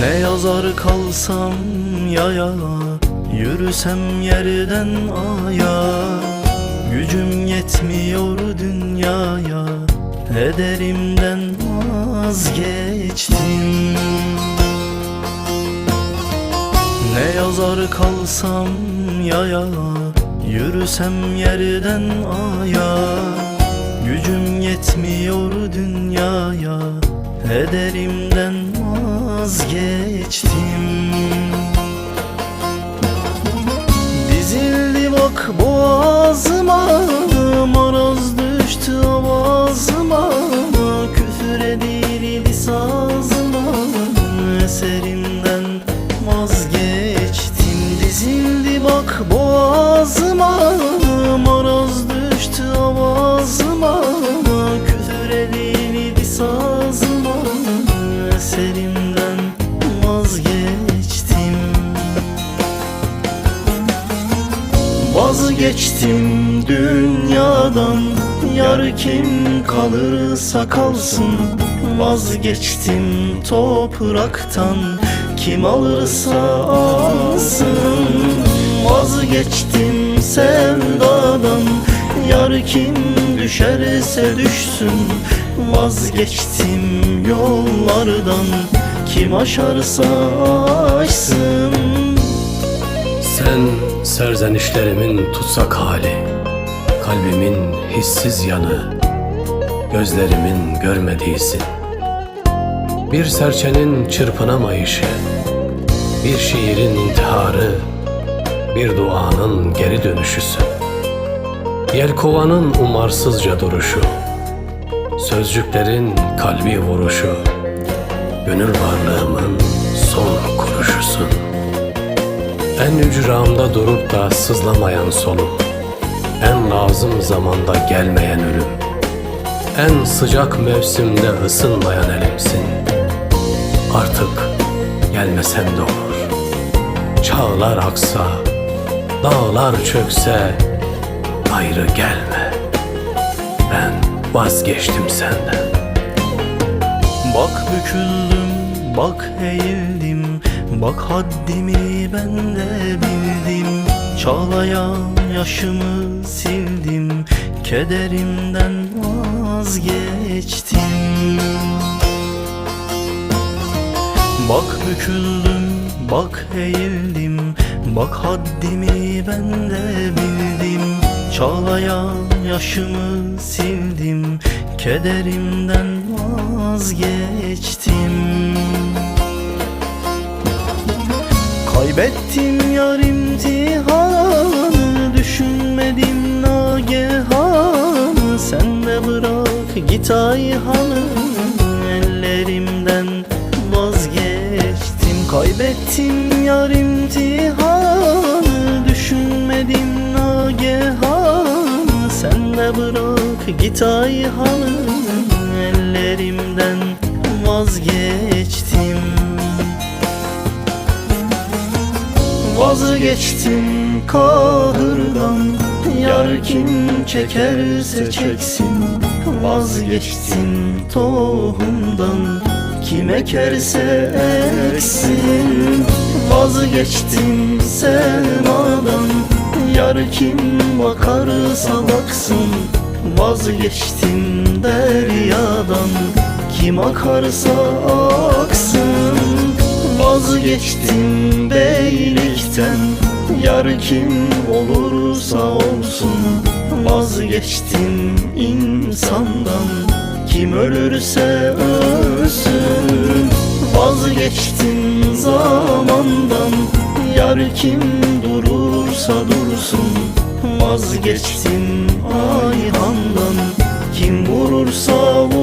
Ne yazar kalsam yaya Yürüsem yerden aya. Gücüm yetmiyor dünyaya Ederimden vazgeçtim. Ne yazar kalsam yaya Yürüsem yerden aya. Gücüm yetmiyor dünyaya Ederimden vazgeçtim Dizildi bak boğazıma Maraz düştü avazıma. Küfür edildi sazıma Eserimden vazgeçtim. Dizildi bak boğazıma Vazgeçtim dünyadan Yar kim kalırsa kalsın. Vazgeçtim topraktan Kim alırsa alsın. Vazgeçtim sevdadan Yar kim düşerse düşsün. Vazgeçtim yollardan Kim aşarsa aşsın. Sen serzenişlerimin tutsak hali Kalbimin hissiz yanı Gözlerimin görmediğisin Bir serçenin çırpınamayışı Bir şiirin intiharı Bir duanın geri dönüşüsün Yelkovanın umarsızca duruşu Sözcüklerin kalbi vuruşu Gönül varlığımın en ücramda durup da sızlamayan solum En lazım zamanda gelmeyen ölüm. En sıcak mevsimde ısınmayan elimsin. Artık gelmesen de olur. Çağlar aksa, dağlar çökse Ayrı gelme. Ben vazgeçtim senden. Bak büküldüm, bak eğildim Bak haddimi ben de bildim. Çağlayan yaşımı sildim. Kederimden vazgeçtim. Bak büküldüm, bak eğildim. Bak haddimi ben de bildim. Çağlayan yaşımı sildim. Kederimden vazgeçtim Kaybettim yar imtihanı Düşünmedim nagehan Sen de bırak git ayhanı Ellerimden vazgeçtim. Kaybettim yar imtihanı Düşünmedim nagehan Sen de bırak git ayhanı Vazgeçtim kahırdan Yar kim çekerse çeksin Vazgeçtim tohumdan. Kim ekerse eksin Vazgeçtim semadan. Yar kim bakarsa baksın Vazgeçtim deryadan. Kim akarsa aksın Vazgeçtim beylikten. Yar kim olursa olsun Vazgeçtim insandan. Kim ölürse ölsün Vazgeçtim zamandan. Yar kim durursa dursun Vazgeçtim ayhandan. Kim vurursa vursun